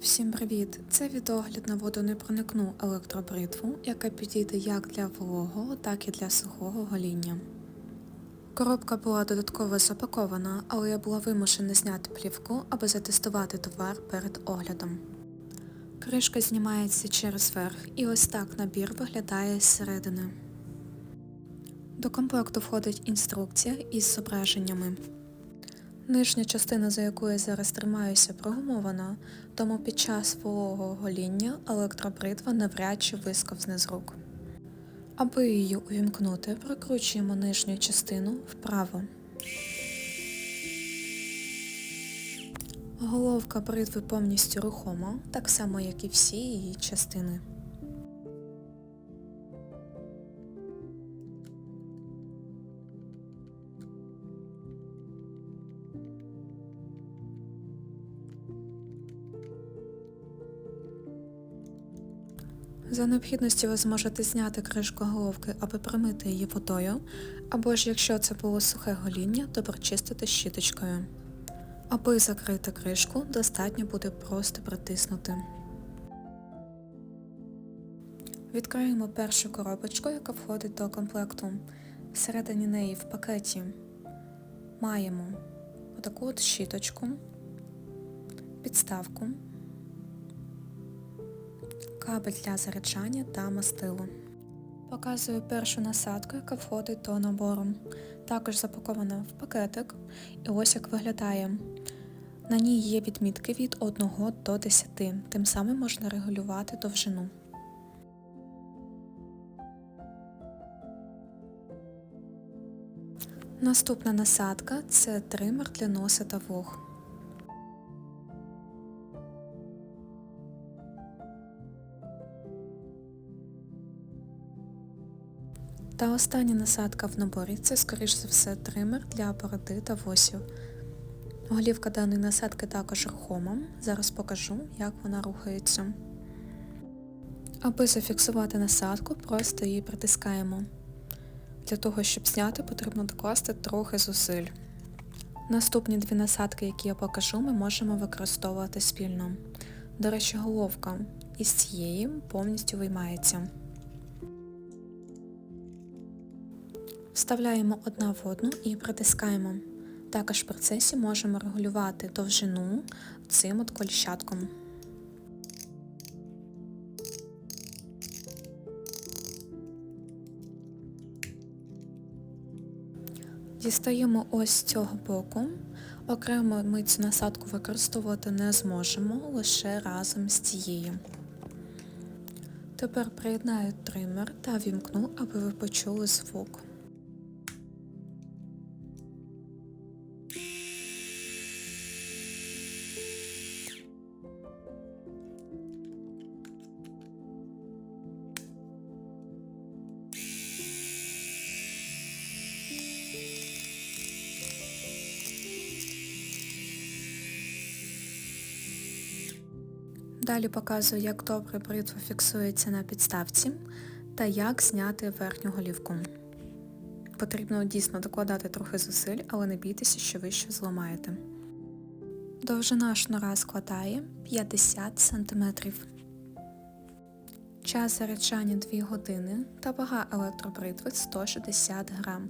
Всім привіт! Це відогляд на водонепроникну електробритву, яка підійде як для вологого, так і для сухого гоління. Коробка була додатково запакована, але я була вимушена зняти плівку, аби затестувати товар перед оглядом. Кришка знімається через верх і ось так набір виглядає зсередини. До комплекту входить інструкція із зображеннями. Нижня частина, за яку я зараз тримаюся, прогумована, тому під час вологого гоління електробритва навряд чи висковзне з рук. Аби її увімкнути, прокручуємо нижню частину вправо. Головка бритви повністю рухома, так само як і всі її частини. За необхідності ви зможете зняти кришку головки, аби промити її водою, або ж якщо це було сухе гоління, то прочистити щіточкою. Аби закрити кришку, достатньо буде просто притиснути. Відкриємо першу коробочку, яка входить до комплекту. Всередині неї в пакеті маємо отаку от щіточку, підставку, кабель для заряджання та мастило. Показую першу насадку, яка входить до набору. Також запакована в пакетик. І ось як виглядає. На ній є відмітки від 1 до 10, тим самим можна регулювати довжину. Наступна насадка це тример для носа та вух. Та остання насадка в наборі це, скоріш за все, тример для бороди та восів. Голівка даної насадки також рухома. Зараз покажу, як вона рухається. Аби зафіксувати насадку, просто її притискаємо. Для того, щоб зняти, потрібно докласти трохи зусиль. Наступні дві насадки, які я покажу, ми можемо використовувати спільно. До речі, головка із цієї повністю виймається. Вставляємо одна в одну і притискаємо. Також в процесі можемо регулювати довжину цим от коліщатком. Дістаємо ось з цього боку. Окремо ми цю насадку використовувати не зможемо, лише разом з цією. Тепер приєднаю тример та вімкну, аби ви почули звук. Далі показую, як добре бритва фіксується на підставці та як зняти верхню голівку. Потрібно дійсно докладати трохи зусиль, але не бійтеся, що ви що зламаєте. Довжина шнура складає 50 см. Час заряджання 2 години та вага електробритви 160 грам.